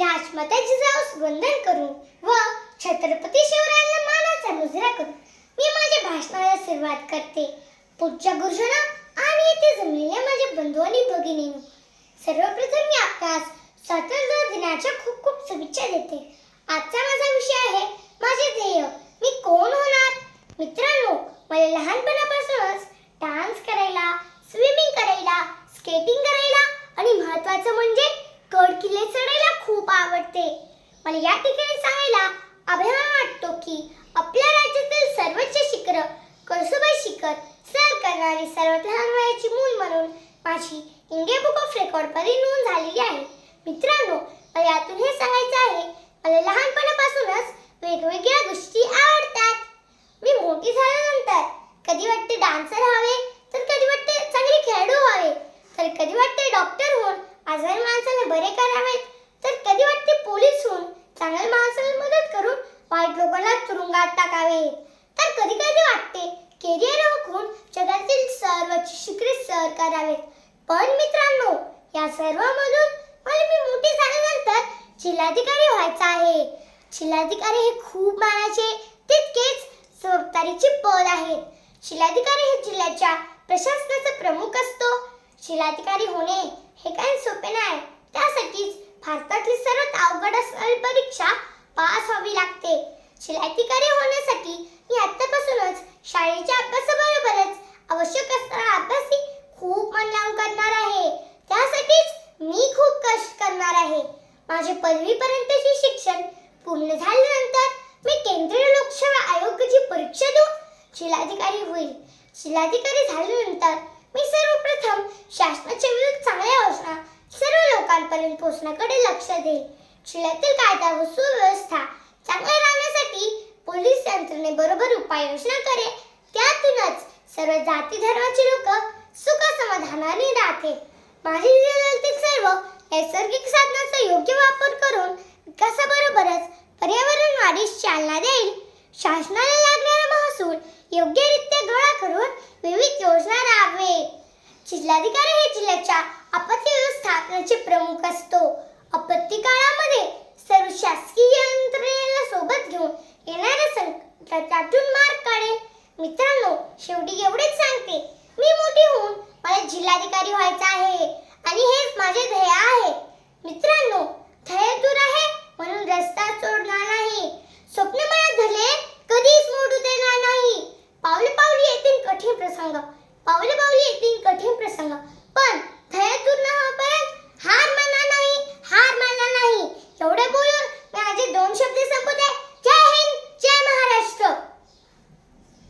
राजमाता जिजाऊस वंदन करून व छत्रपती शिवरायांना मानाचा मुजरा करून मी माझ्या भाषणाला सुरुवात करते. पुढच्या गुरुजना आणि येथे जमलेल्या माझ्या बंधू आणि भगिनी सर्वप्रथम मी आपणास स्वातंत्र्य दिनाच्या खूप खूप शुभेच्छा देते. आजचा माझा विषय आहे माझे ध्येय. मी कोण होणार? मित्रांनो मला लहानपणा आवडते मला या ठिकाणी सांगायला अभिमान वाटतो की आपल्या राज्यातील सर्वोच्च शिखर कळसुबाई शिखर सर करणारी सर्वात लहान वयाची मूल म्हणून माझी इंडिया बुक ऑफ रेकॉर्डमध्ये नोंद झालेली आहे. मित्रांनो मला यातून हे सांगायचं आहे मला लहानपणापासूनच वेगवेगळ्या गोष्टी आवडतात मी मोठी झाल्यानंतर कधी वाटते डान्सर व्हावे तर कधी वाटते चांगले खेळाडू व्हावे तर कधी वाटते डॉक्टर होऊन आजारी माणसाला बरे करावेत तर कधी वाटते पोलीस होऊन चांगल्या माणसाला मदत करून वाईट लोकांना तुरुंगात टाकावे. तर कधी कधी वाटते करिअर ओळखून जगातील सर्व शिखरे सर करावेत. पण मित्रांनो या सर्वांमधून मला मी मोठी झाल्यानंतर जिल्हाधिकारी व्हायचं आहे. जिल्हाधिकारी हे खूप मानाचे तितकेच जबाबदारीचे पद आहेत जिल्हाधिकारी हे जिल्ह्याच्या प्रशासनाचा प्रमुख असतो. जिल्हाधिकारी होणे हे काही सोपे नाही. त्यासाठीच भारतातली सर्वात अवघड असणारी परीक्षा पास व्हावी लागते. शिलाधिकारी होण्यासाठी मी आतापासूनच शाळेच्या अभ्यासाबरोबरच आवश्यक असणारा अभ्यासही खूप मन लावून करणार आहे. त्यासाठीच मी खूप कष्ट करणार आहे. माझे पदवीपर्यंतचे शिक्षण पूर्ण झाल्यानंतर मी केंद्रीय लोकसेवा आयोगाची परीक्षा देऊन जिल्हाधिकारी होईल. जिल्हाधिकारी झाल्यानंतर मी सर्वप्रथम शासनाच्या विविध चांगल्या योजना सर्व लोकांपर्यंत पोहोचण्याकडे लक्ष देईल. जिल्ह्यातील कायदा व सुव्यवस्था उपाययोजना करे त्यातूनच सर्व जाती धर्माचे लोक सुख समाधानाने राहते. माझे जिल्ह्यातील सर्व नैसर्गिक साधनांचा योग्य वापर करून विकासाबरोबरच पर्यावरण वाढीस चालना देईल. शासनाला लागणारा महसूल योग्यरित्या गोळा करून विविध योजना राबवे जिल्हाधिकारी हे जिल्ह्याच्या आपत्ती व्यवस्थापनाचे प्रमुख असतो. आपत्ती काळामध्ये सर्वशा शेवटी एवढेच सांगते. मी मोठी होऊन मला जिल्हाधिकारी व्हायचं आहे. आणि हेच माझे ध्येय